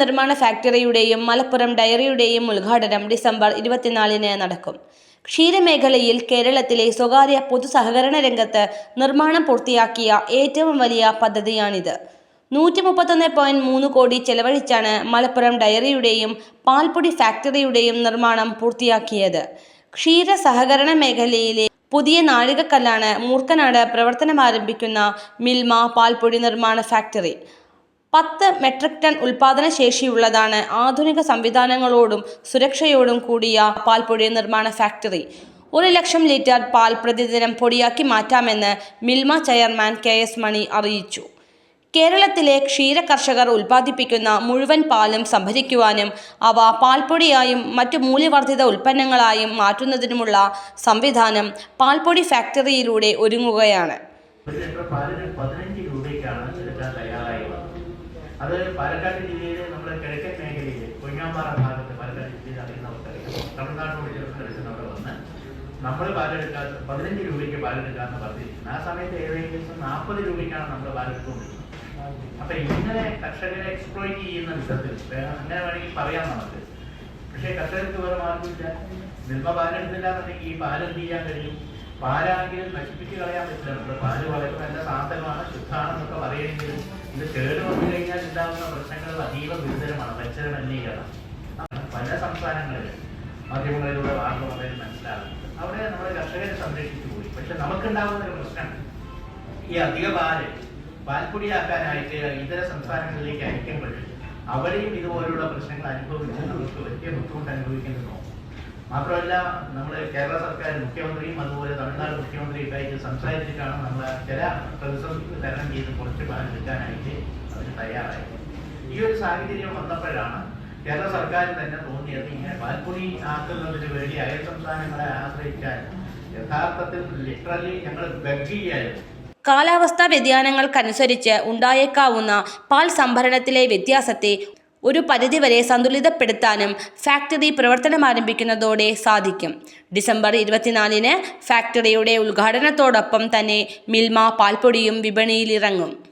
നിർമ്മാണ ഫാക്ടറിയുടെയും മലപ്പുറം ഡയറിയുടെയും ഉദ്ഘാടനം ഡിസംബർ ഇരുപത്തിനാലിന് നടക്കും. ക്ഷീരമേഖലയിൽ കേരളത്തിലെ സ്വകാര്യ പൊതുസഹകരണ രംഗത്ത് നിർമ്മാണം പൂർത്തിയാക്കിയ ഏറ്റവും വലിയ പദ്ധതിയാണിത്. നൂറ്റി മുപ്പത്തൊന്ന് പോയിന്റ് മൂന്ന് കോടി ചെലവഴിച്ചാണ് മലപ്പുറം ഡയറിയുടെയും പാൽപ്പൊടി ഫാക്ടറിയുടെയും നിർമ്മാണം പൂർത്തിയാക്കിയത്. ക്ഷീര സഹകരണ മേഖലയിലെ പുതിയ നാഴികക്കല്ലാണ് മൂർക്കനാട് പ്രവർത്തനമാരംഭിക്കുന്ന മിൽമ പാൽപ്പൊടി നിർമ്മാണ ഫാക്ടറി. പത്ത് മെട്രിക് ടൺ ഉൽപാദന ശേഷിയുള്ളതാണ് ആധുനിക സംവിധാനങ്ങളോടും സുരക്ഷയോടും കൂടിയ പാൽപ്പൊടി നിർമ്മാണ ഫാക്ടറി. ഒരു ലക്ഷം ലിറ്റർ പാൽ പ്രതിദിനം പൊടിയാക്കി മാറ്റാമെന്ന് Milma chairman K S Mani അറിയിച്ചു. കേരളത്തിലെ ക്ഷീര കർഷകർ ഉൽപ്പാദിപ്പിക്കുന്ന മുഴുവൻ പാലും സംഭരിക്കുവാനും അവ പാൽപ്പൊടിയായും മറ്റു മൂല്യവർദ്ധിത ഉൽപ്പന്നങ്ങളായും മാറ്റുന്നതിനുമുള്ള സംവിധാനം പാൽപ്പൊടി ഫാക്ടറിയിലൂടെ ഒരുങ്ങുകയാണ്. അത് പാലക്കാട് ജില്ലയിൽ നമ്മുടെ കിഴക്കൻ മേഖലയിൽ കൊയ്യാമ്പാറ ഭാഗത്ത് പാലക്കാട് ജില്ലയിൽ അറിയുന്നവർക്കറിയാം തമിഴ്നാട്ടിനോട് ചേർന്ന് അവിടെ വന്ന് നമ്മൾ പാലെടുക്കാൻ പതിനഞ്ച് രൂപയ്ക്ക് പാലെടുക്കാന്ന് പറഞ്ഞിരിക്കുന്നത് ആ സമയത്ത് ഏകദേശം നാൽപ്പത് രൂപയ്ക്കാണ് നമ്മൾ പാലെടുത്തുകൊണ്ടിരിക്കുന്നത് അപ്പൊ ഇങ്ങനെ കർഷകരെ എക്സ്പ്ലോയിറ്റ് ചെയ്യുന്ന വിധത്തിൽ അങ്ങനെ വേണമെങ്കിൽ പറയാം നമുക്ക്. പക്ഷേ കർഷകർക്ക് വേറെ മാർഗമില്ല. നിൽമ പാലെടുത്തില്ല എന്നുണ്ടെങ്കിൽ ഈ പാൽ എന്ത് ചെയ്യാൻ കഴിയും? പാലാണെങ്കിലും നശിപ്പിച്ച് കളയാൻ പറ്റില്ല. നമ്മുടെ പാൽ വളരെ നല്ല സാധനമാണ് ശുദ്ധമാണെന്നൊക്കെ പറയുമെങ്കിലും ഇത് കേട് വന്നു കഴിഞ്ഞാൽ ഉണ്ടാകുന്ന പ്രശ്നങ്ങൾ അതീവ ഗുരുതരമാണ് പച്ചര മലിനീകരണം പല സംസ്ഥാനങ്ങളിലും മാധ്യമങ്ങളിലൂടെ വാർത്ത വളരെ മനസ്സിലാകും അവിടെ നമ്മുടെ കർഷകരെ സംരക്ഷിച്ചു പോയി. പക്ഷെ നമുക്കുണ്ടാകുന്ന ഒരു പ്രശ്നം ഈ അധിക പാൽ പാൽപ്പൊടിയാക്കാനായിട്ട് ഇതര സംസ്ഥാനങ്ങളിലേക്ക് അയക്കുമ്പോൾ അവരെയും ഇതുപോലെയുള്ള പ്രശ്നങ്ങൾ അനുഭവിച്ച് നമുക്ക് വലിയ ബുദ്ധിമുട്ട് അനുഭവിക്കുന്നു മാത്രമല്ല നമ്മൾ കേരള സർക്കാർ മുഖ്യമന്ത്രിയും അതുപോലെ തമിഴ്നാട് മുഖ്യമന്ത്രിയും ആയിട്ട് സംസാരിച്ചിട്ടാണ് നമ്മൾ ചില പ്രതിസന്ധി തരണം ചെയ്ത് കുറച്ച് പാലെടുക്കാനായിട്ട് അവർ തയ്യാറായത്. ഈ ഒരു സാഹചര്യം വന്നപ്പോഴാണ് കേരള സർക്കാർ തന്നെ തോന്നിയത് ഇങ്ങനെ പാൽപ്പൊടി ആക്കുന്നതിന് വേണ്ടി അയൽ സംസ്ഥാനങ്ങളെ ആശ്രയിക്കാൻ യഥാർത്ഥത്തിൽ ലിറ്ററലി ഞങ്ങൾ ബഗ് കാലാവസ്ഥാ വ്യതിയാനങ്ങൾക്കനുസരിച്ച് ഉണ്ടായേക്കാവുന്ന പാൽ സംഭരണത്തിലെ വ്യത്യാസത്തെ ഒരു പരിധിവരെ സന്തുലിതപ്പെടുത്താനും ഫാക്ടറി പ്രവർത്തനം ആരംഭിക്കുന്നതോടെ സാധിക്കും. ഡിസംബർ ഇരുപത്തിനാലിന് ഫാക്ടറിയുടെ ഉദ്ഘാടനത്തോടൊപ്പം തന്നെ മിൽമ പാൽപ്പൊടിയും വിപണിയിലിറങ്ങും.